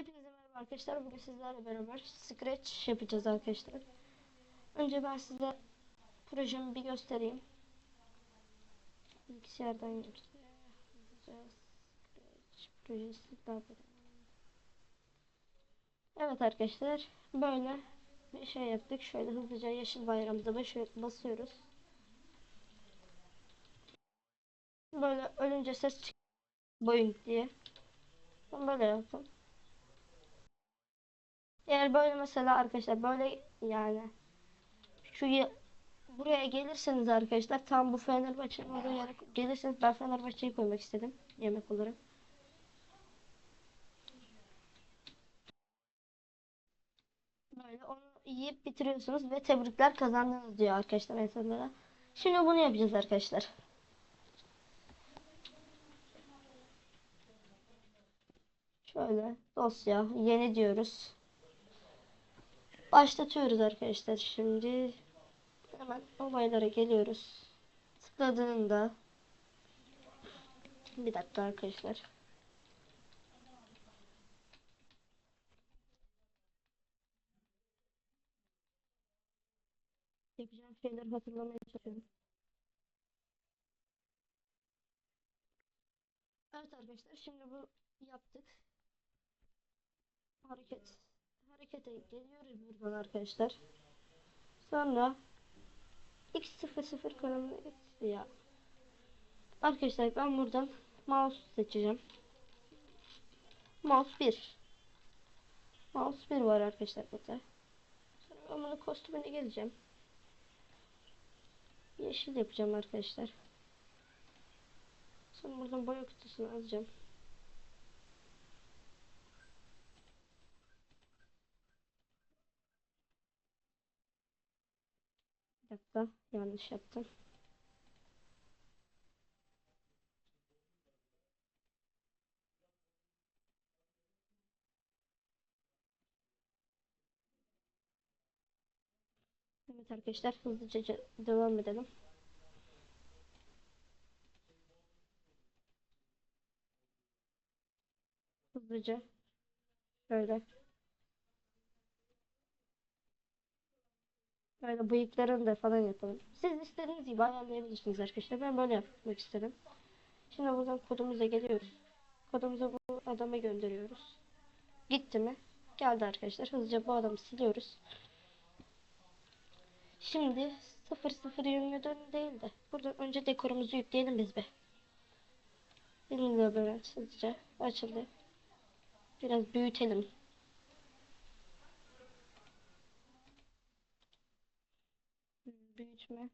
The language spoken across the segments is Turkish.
Hepinize merhaba arkadaşlar. Bugün sizlerle beraber Scratch yapacağız arkadaşlar. Önce ben size projemi bir göstereyim. Bilgisayardan. Scratch projesi. Evet arkadaşlar. Böyle bir şey yaptık. Şöyle hızlıca yeşil bayrağımıza basıyoruz. Böyle ölünce ses çık boing diye. Böyle yaptım. Eğer böyle mesela arkadaşlar böyle yani şu ya- buraya gelirseniz arkadaşlar tam bu Fenerbahçe'nin olduğu yere gelirseniz ben Fenerbahçe'yi koymak istedim yemek olarak. Böyle onu yiyip bitiriyorsunuz ve tebrikler kazandınız diyor arkadaşlar insanlara. Şimdi bunu yapacağız arkadaşlar. Şöyle dosya yeni diyoruz. Başlatıyoruz arkadaşlar şimdi. Hemen olaylara geliyoruz. Tıkladığında bir dakika arkadaşlar. Yapacağım şeyleri hatırlamaya çalışıyorum. Evet arkadaşlar şimdi bu yaptık. Hareket harekete geliyoruz buradan arkadaşlar. Sonra x00 kanalına gitti ya. Arkadaşlar ben buradan mouse seçeceğim. Mouse 1. Mouse 1 var arkadaşlar burada. Sonra ben bunun kostümüne geleceğim. Yeşil yapacağım arkadaşlar. Sonra buradan boya kutusunu alacağım. Bir dakika yanlış yaptım. Evet arkadaşlar hızlıca devam edelim. Hızlıca şöyle Böyle bıyıklarını da falan yapalım. Siz istediğiniz gibi ayarlayabilirsiniz arkadaşlar. Ben böyle yapmak istedim. Şimdi buradan kodumuza geliyoruz. Kodumuza bu adama gönderiyoruz. Gitti mi? Geldi arkadaşlar. Hızlıca bu adamı siliyoruz. Şimdi 0024 değil de buradan önce dekorumuzu yükleyelim biz be. De böyle hızlıca açıldı. Biraz büyütelim. Büyütme.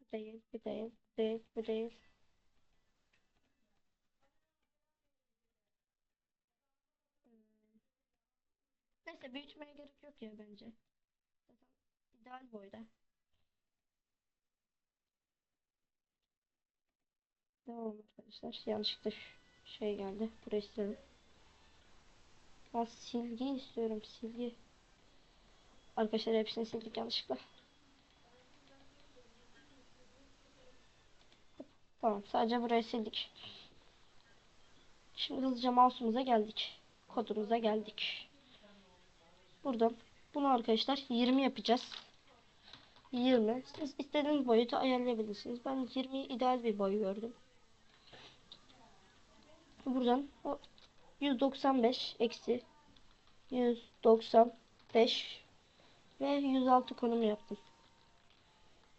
Bu değil, bu değil, bu değil, bu değil. Hmm. Neyse büyütmeye gerek yok ya bence. Zaten ideal boyda. Devam arkadaşlar. Yanlışlıkla şey geldi. Burayı silelim. Ben silgi istiyorum. Silgi. Arkadaşlar hepsini sildik yanlışlıkla. Tamam sadece burayı sildik. Şimdi hızlıca mouse'umuza geldik. Kodumuza geldik. Buradan bunu arkadaşlar 20 yapacağız. 20. Siz istediğiniz boyutu ayarlayabilirsiniz. Ben 20 ideal bir boy gördüm. Buradan o 195 eksi 195 ve 106 konumu yaptım.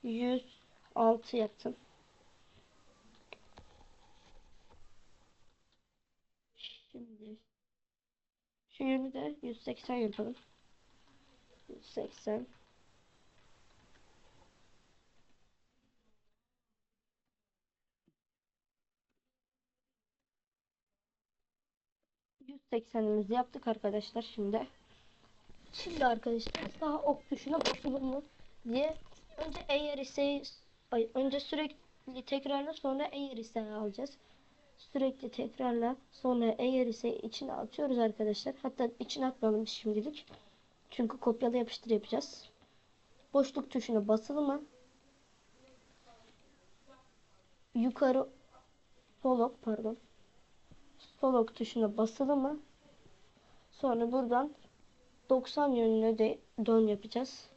106 yaptım. Şimdi şu yönü de 180 yapalım. 180 180'imizi yaptık arkadaşlar şimdi. Şimdi arkadaşlar daha ok tuşuna basılır mı diye önce eğer ise önce sürekli tekrarla sonra eğer ise alacağız. Sürekli tekrarla sonra eğer ise içine atıyoruz arkadaşlar. Hatta içine atmayalım şimdilik. Çünkü kopyala yapıştır yapacağız. Boşluk tuşuna basılı mı? Yukarı sol ok pardon. sol ok tuşuna basılı mı? Sonra buradan 90 yönüne de dön yapacağız.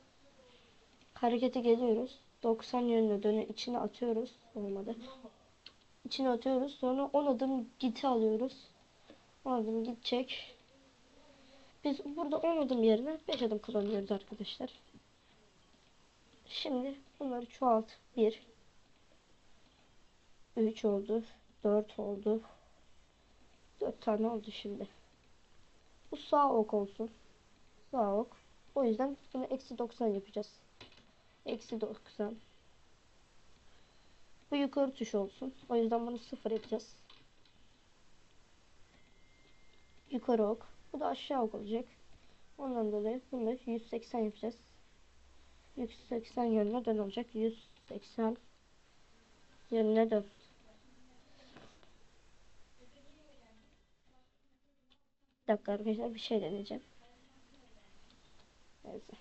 Harekete geliyoruz. 90 yönüne dönü içine atıyoruz. Olmadı. İçine atıyoruz. Sonra 10 adım giti alıyoruz. 10 adım gidecek. Biz burada 10 adım yerine 5 adım kullanıyoruz arkadaşlar. Şimdi bunları çoğalt. 1 3 oldu. 4 oldu. 4 tane oldu şimdi. Bu sağ ok olsun. Sağ ok. O yüzden bunu eksi 90 yapacağız. Eksi 90. Bu yukarı tuş olsun. O yüzden bunu sıfır yapacağız. Yukarı ok. Bu da aşağı ok olacak. Ondan dolayı bunu 180 yapacağız. 180 yönüne dön olacak. 180 yönüne dön. Bir dakika arkadaşlar bir şey deneyeceğim. Neyse.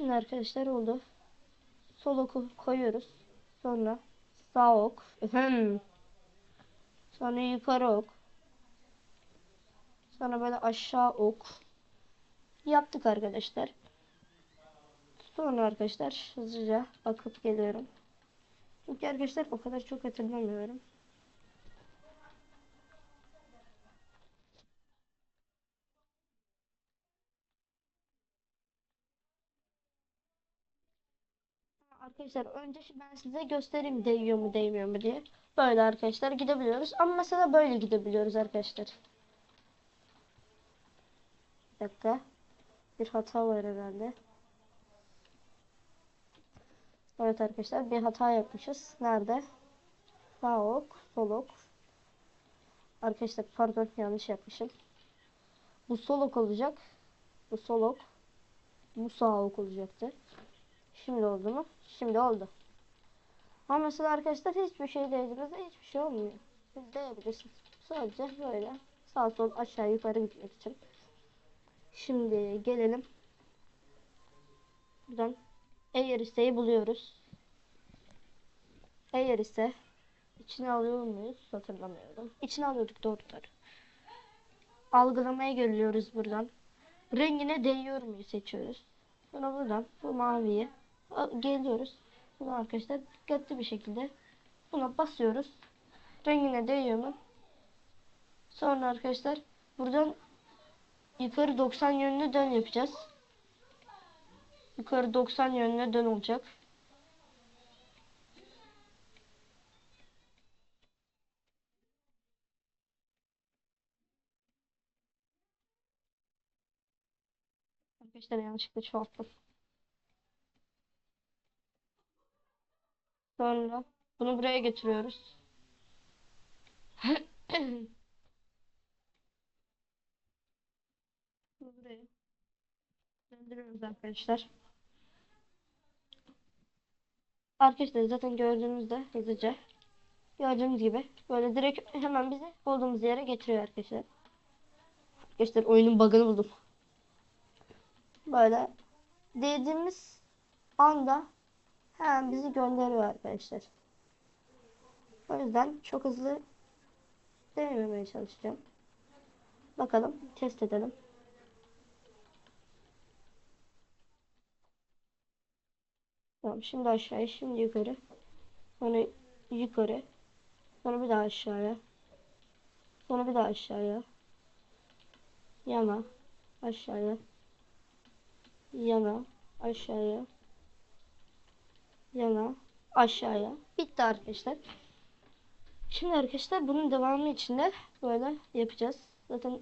Şimdi arkadaşlar oldu. Sol oku koyuyoruz. Sonra sağ ok. Sonra yukarı ok. Sonra böyle aşağı ok. Yaptık arkadaşlar. Sonra arkadaşlar hızlıca bakıp geliyorum. Çünkü arkadaşlar o kadar çok hatırlamıyorum. Arkadaşlar önce ben size göstereyim değiyor mu değmiyor mu diye. Böyle arkadaşlar gidebiliyoruz. Ama mesela böyle gidebiliyoruz arkadaşlar. Bir dakika. Bir hata var herhalde. Evet arkadaşlar bir hata yapmışız. Nerede? Sağ ok, sol ok. Arkadaşlar pardon yanlış yapmışım. Bu sol ok olacak. Bu sol ok. Bu sağ ok olacaktı. Şimdi oldu mu? Şimdi oldu. Ama mesela arkadaşlar hiçbir şey değdiğinizde hiçbir şey olmuyor. Siz değebilirsiniz. Sadece böyle sağ sol aşağı yukarı gitmek için. Şimdi gelelim. Buradan eğer isteği buluyoruz. Eğer ise içine alıyor muyuz? Hatırlamıyorum. İçine alıyorduk doğrudur. Algılamaya geliyoruz buradan. Rengine değiyor muyu seçiyoruz. Sonra buradan bu maviyi geliyoruz. Bunu arkadaşlar dikkatli bir şekilde buna basıyoruz. Rengine değiyor mu? Sonra arkadaşlar buradan yukarı 90 yönüne dön yapacağız. Yukarı 90 yönüne dön olacak. Arkadaşlar yanlışlıkla çoğalttım. Sonra bunu buraya getiriyoruz. Buraya döndürüyoruz arkadaşlar. Arkadaşlar zaten gördüğünüzde hızlıca gördüğünüz gibi böyle direkt hemen bizi olduğumuz yere getiriyor arkadaşlar. Arkadaşlar oyunun bug'ını buldum. Böyle dediğimiz anda hemen bizi gönderiyor arkadaşlar. O yüzden çok hızlı denememeye çalışacağım. Bakalım test edelim. Tamam şimdi aşağıya şimdi yukarı. Sonra yukarı. Sonra bir daha aşağıya. Sonra bir daha aşağıya. Yana. Aşağıya. Yana. Aşağıya. Yana. Aşağıya. Bitti arkadaşlar. Şimdi arkadaşlar bunun devamı için de böyle yapacağız. Zaten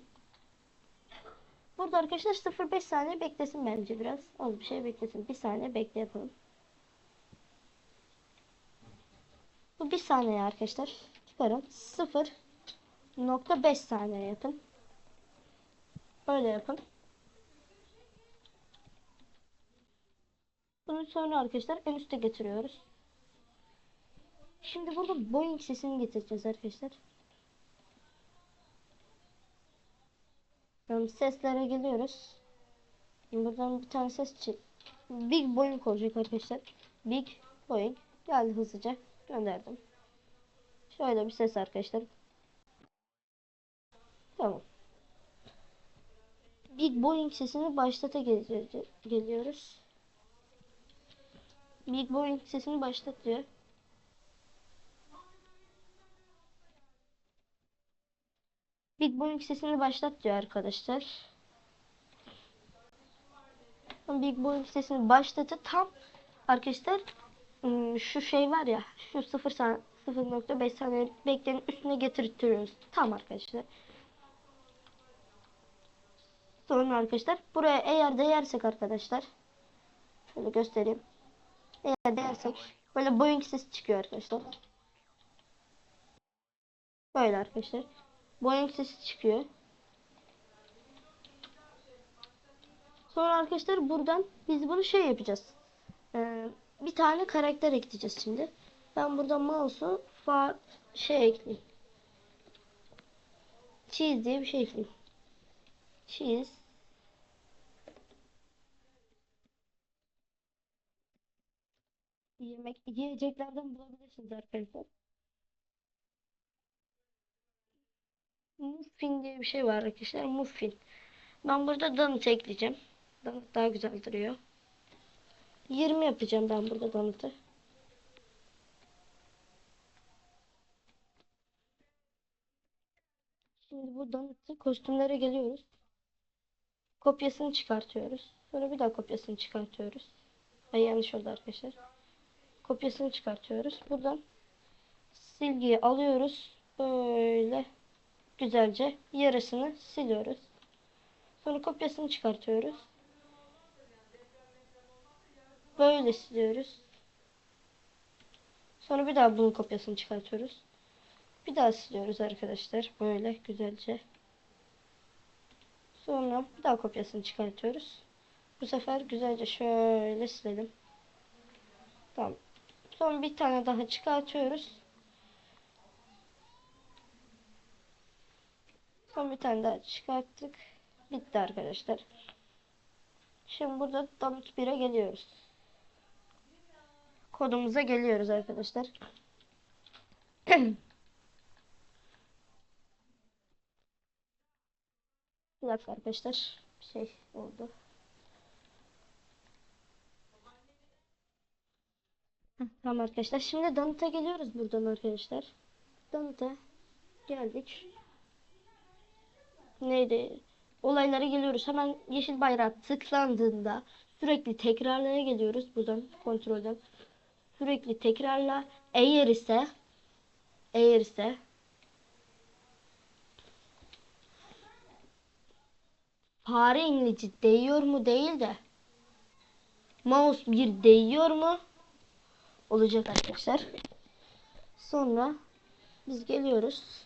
burada arkadaşlar 0-5 saniye beklesin bence biraz. Az bir şey beklesin. Bir saniye bekle yapalım. Bu bir saniye arkadaşlar. Çıkarın. 0.5 saniye yapın. Böyle yapın. Bunu sonra arkadaşlar en üste getiriyoruz. Şimdi burada boing sesini getireceğiz arkadaşlar. Şimdi seslere geliyoruz. Buradan bir tane ses çık. Big boing olacak arkadaşlar. Big boing. Geldi hızlıca. Gönderdim. Şöyle bir ses arkadaşlar. Tamam. Big boing sesini başlata geliyoruz. Big Boeing sesini başlat diyor. Big Boeing sesini başlat diyor arkadaşlar. Big Boeing sesini başlatı tam arkadaşlar ım, şu şey var ya şu 0 san 0.5 saniye beklenin üstüne getirtiyoruz. Tam arkadaşlar. Sonra arkadaşlar buraya eğer değersek arkadaşlar şöyle göstereyim. Eğer değersek böyle Boeing sesi çıkıyor arkadaşlar. Böyle arkadaşlar. Boeing sesi çıkıyor. Sonra arkadaşlar buradan biz bunu şey yapacağız. Ee, bir tane karakter ekleyeceğiz şimdi. Ben burada mouse'u fa şey ekleyeyim. Cheese diye bir şey ekleyeyim. Cheese. Yemek, yiyeceklerden bulabilirsiniz arkadaşlar. Muffin diye bir şey var arkadaşlar. Muffin. Ben burada donut ekleyeceğim. Donut daha güzel duruyor. 20 yapacağım ben burada donut'u. Şimdi bu donut'u kostümlere geliyoruz. Kopyasını çıkartıyoruz. Sonra bir daha kopyasını çıkartıyoruz. Ay yanlış oldu arkadaşlar. Kopyasını çıkartıyoruz. Buradan silgiyi alıyoruz. Böyle güzelce yarısını siliyoruz. Sonra kopyasını çıkartıyoruz. Böyle siliyoruz. Sonra bir daha bunun kopyasını çıkartıyoruz. Bir daha siliyoruz arkadaşlar. Böyle güzelce. Sonra bir daha kopyasını çıkartıyoruz. Bu sefer güzelce şöyle silelim. Tamam. Son bir tane daha çıkartıyoruz. Son bir tane daha çıkarttık. Bitti arkadaşlar. Şimdi burada Donut 1'e geliyoruz. Kodumuza geliyoruz arkadaşlar. Bir dakika arkadaşlar. Bir şey oldu. Tamam arkadaşlar. Şimdi Donut'a geliyoruz buradan arkadaşlar. Donut'a geldik. Neydi? Olaylara geliyoruz. Hemen yeşil bayrağı tıklandığında sürekli tekrarlara geliyoruz. Buradan kontrolden. Sürekli tekrarla. Eğer ise eğer ise fare inlici değiyor mu değil de mouse bir değiyor mu olacak arkadaşlar. Sonra biz geliyoruz.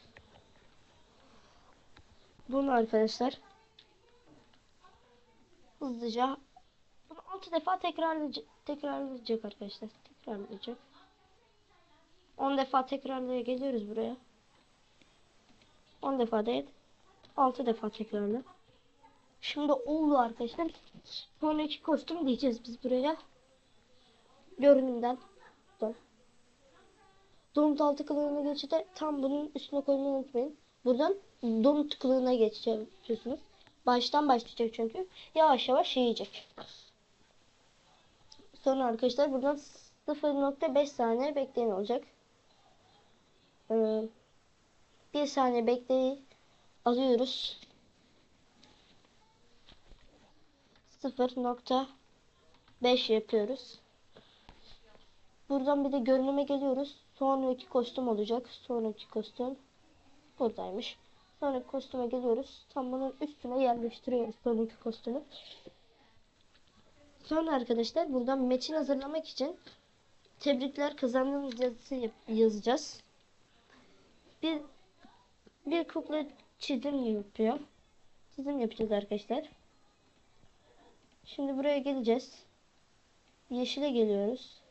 Bunu arkadaşlar hızlıca bunu 6 defa tekrarlayacak, tekrarlayacak arkadaşlar. Tekrarlayacak. 10 defa tekrarlaya geliyoruz buraya. 10 defa değil. 6 defa tekrarla. Şimdi oldu arkadaşlar. Sonraki kostüm diyeceğiz biz buraya. Görünümden. Dur. Donut altı kılığına geçide tam bunun üstüne koymayı unutmayın. Buradan donut kılığına geçiyorsunuz. Baştan başlayacak çünkü. Yavaş yavaş yiyecek. Sonra arkadaşlar buradan 0.5 saniye bekleyin olacak. Ee, 1 saniye bekleyi alıyoruz. 0.5 yapıyoruz. Buradan bir de görünüme geliyoruz. Sonraki kostüm olacak. Sonraki kostüm buradaymış. Sonraki kostüme geliyoruz. Tam bunun üstüne yerleştiriyoruz sonraki kostümü. Sonra arkadaşlar buradan metin hazırlamak için tebrikler kazandığınız yazısı yazacağız. Bir bir kukla çizim yapıyor. Çizim yapacağız arkadaşlar. Şimdi buraya geleceğiz. Yeşile geliyoruz.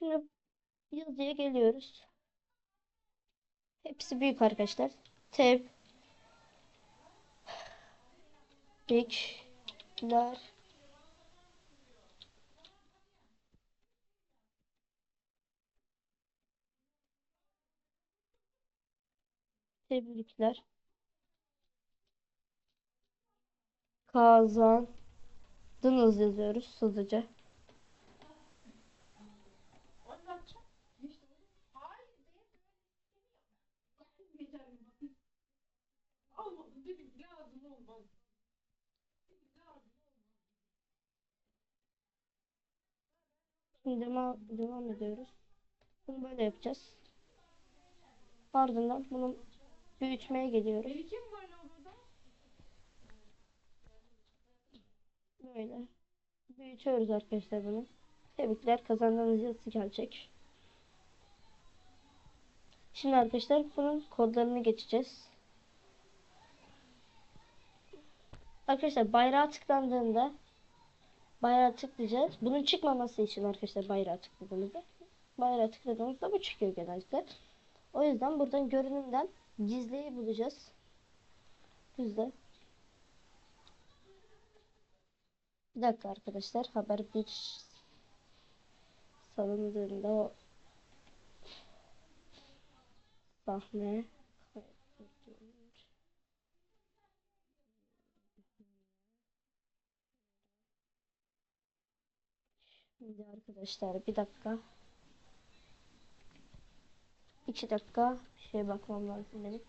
Şimdi yazıya geliyoruz. Hepsi büyük arkadaşlar. Tab Big Tebrikler. Tebrikler. Kazandınız yazıyoruz hızlıca. Şimdi devam, devam ediyoruz. Bunu böyle yapacağız. Ardından bunu büyütmeye geliyoruz. Böyle. Büyütüyoruz arkadaşlar bunu. Tebrikler kazandığınız yazısı gelecek. Şimdi arkadaşlar bunun kodlarını geçeceğiz. Arkadaşlar bayrağa tıklandığında bayrağa tıklayacağız. Bunun çıkmaması için arkadaşlar bayrağa tıkladığımızda bayrağa tıkladığımızda bu çıkıyor genellikle. O yüzden buradan görünümden gizliyi bulacağız. Bizde. Bir dakika arkadaşlar haber bir salındığında o sahne Şimdi arkadaşlar bir dakika. İki dakika bir şeye bakmam lazım benim.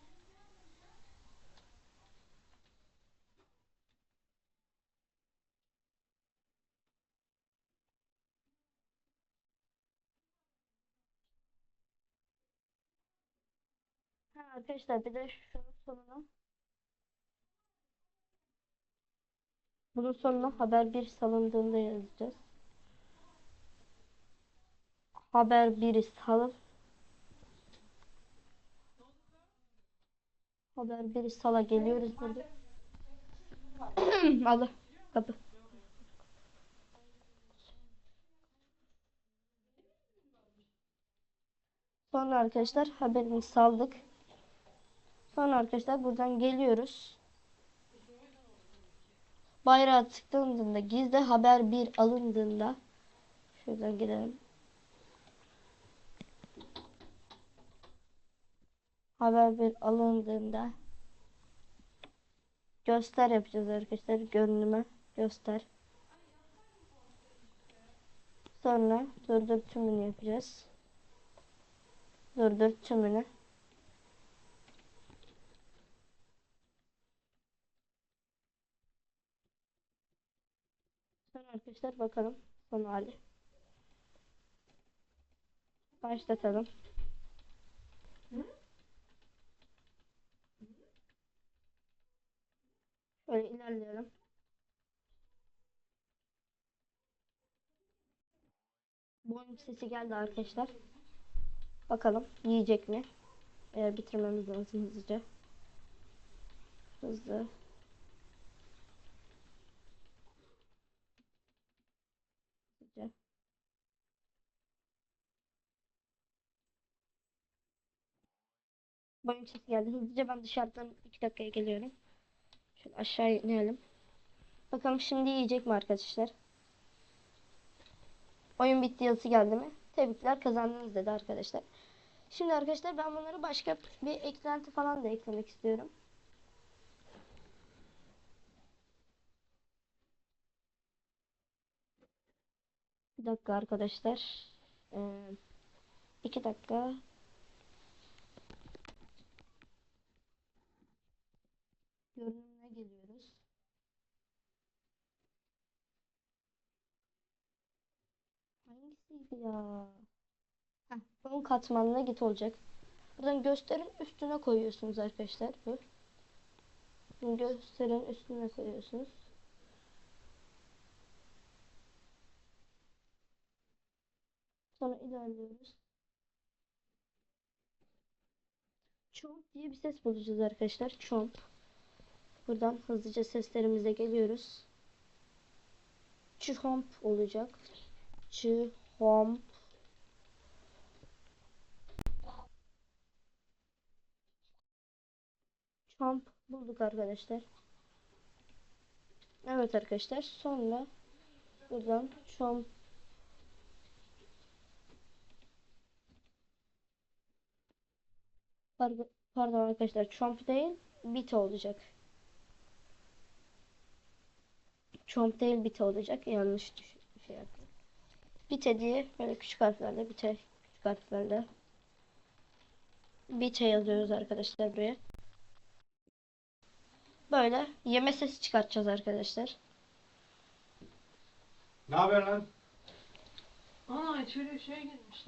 Ha, arkadaşlar bir de şunun sonuna bunun sonuna haber bir salındığında yazacağız. Haber biri salın. Haber biri sala geliyoruz burada. Allah kapı. Sonra arkadaşlar haberimizi saldık. Sonra arkadaşlar buradan geliyoruz. Bayrağı tıklandığında gizli haber bir alındığında şuradan gidelim. Haber bir alındığında göster yapacağız arkadaşlar görünüme göster. Sonra durdur tümünü yapacağız. Durdur tümünü. Sonra arkadaşlar bakalım son hali. Başlatalım. Şöyle ilerleyelim. Boyun sesi geldi arkadaşlar. Bakalım yiyecek mi? Eğer bitirmemiz lazım hızlıca. Hızlı. Hızlıca. Boyun sesi geldi. Hızlıca ben dışarıdan 2 dakikaya geliyorum. Şöyle aşağı inelim. Bakalım şimdi yiyecek mi arkadaşlar? Oyun bitti yazısı geldi mi? Tebrikler kazandınız dedi arkadaşlar. Şimdi arkadaşlar ben bunları başka bir eklenti falan da eklemek istiyorum. Bir dakika arkadaşlar. Ee, iki dakika. Görünümüne geliyoruz. Hangisiydi ya? Heh, bunun katmanına git olacak. Buradan gösterin üstüne koyuyorsunuz arkadaşlar. Bu. Gösterin üstüne koyuyorsunuz. Sonra ilerliyoruz. Chomp diye bir ses bulacağız arkadaşlar. Chomp. Buradan hızlıca seslerimize geliyoruz. Chomp olacak. Chomp. Chomp bulduk arkadaşlar. Evet arkadaşlar sonra buradan şom Pardon, arkadaşlar chomp değil bit olacak. Chomp değil bit olacak. Yanlış şey yaptım. Bite diye böyle küçük harflerle bite küçük harflerle bite yazıyoruz arkadaşlar buraya. Böyle yeme sesi çıkartacağız arkadaşlar. Ne haber lan? Ana içeri şey girmiş.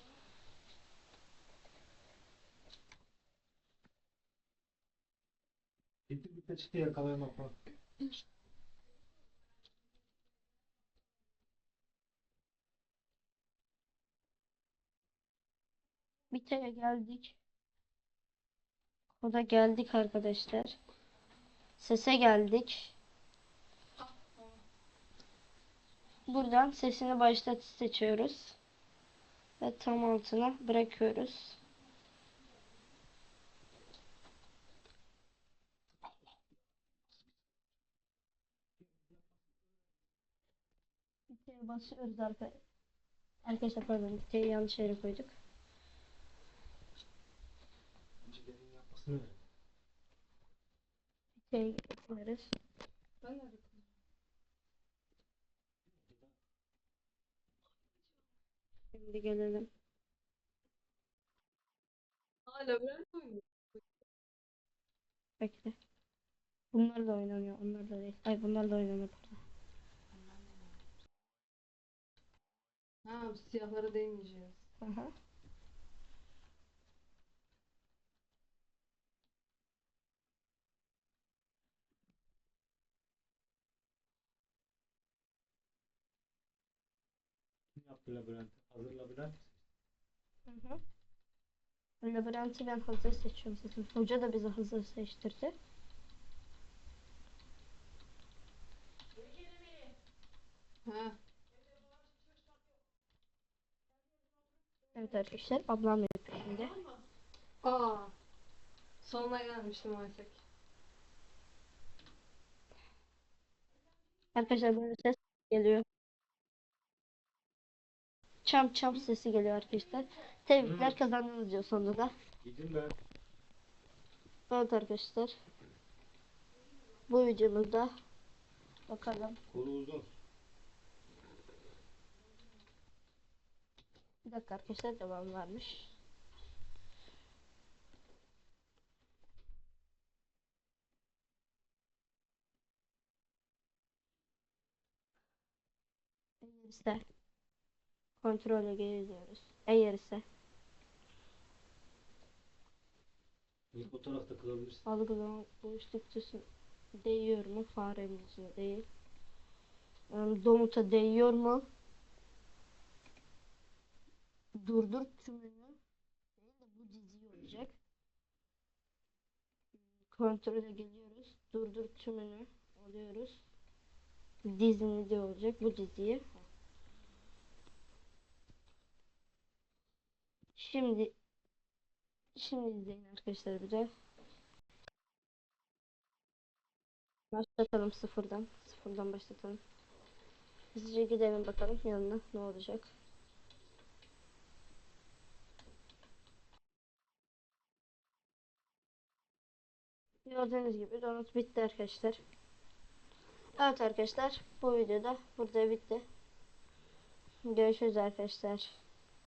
Gittik bir peçete yakalayamak falan. Bite'ye geldik. Koda geldik arkadaşlar. Sese geldik. Buradan sesini başlat seçiyoruz. Ve tam altına bırakıyoruz. Bite'ye basıyoruz arka- arkadaşlar. pardon Bite'yi yanlış yere koyduk. Önce getiriyoruz. Ben de Şimdi gelelim. Aa labirent oynuyor. Bekle. Bunlar da oynanıyor. Onlar da değil. Ay bunlar da oynanıyor burada. Ha siyahlara değmeyeceğiz. Aha. Kim yaptı labirenti? Hazır labirent. Hı hı. Labirenti ben hazır seçiyorum zaten. Hoca da bize hazır seçtirdi. Ha. Evet arkadaşlar ablam yapıyor şimdi. Aa. Sonuna gelmiştim maalesef. Arkadaşlar böyle ses geliyor. Çam çam sesi geliyor arkadaşlar. Tebrikler kazandınız diyor sonunda da. Gidin ben. Evet arkadaşlar. Bu videomuzda bakalım. Kolu uzun. Bir dakika arkadaşlar devam varmış. Eğer kontrole geliyoruz. Eğer ise İlk o tarafta kılabilirsin. algılama boşlukçusu değiyor mu faremizin değil. Domuta değiyor mu? Durdur tümünü bu dizi olacak. Kontrole geliyoruz. Durdur tümünü alıyoruz. Dizini de olacak bu diziyi. Şimdi şimdi izleyin arkadaşlar bir de. Başlatalım sıfırdan. Sıfırdan başlatalım. Hızlıca gidelim bakalım yanına ne olacak. Gördüğünüz gibi donut bitti arkadaşlar. Evet arkadaşlar bu videoda burada bitti. Görüşürüz arkadaşlar.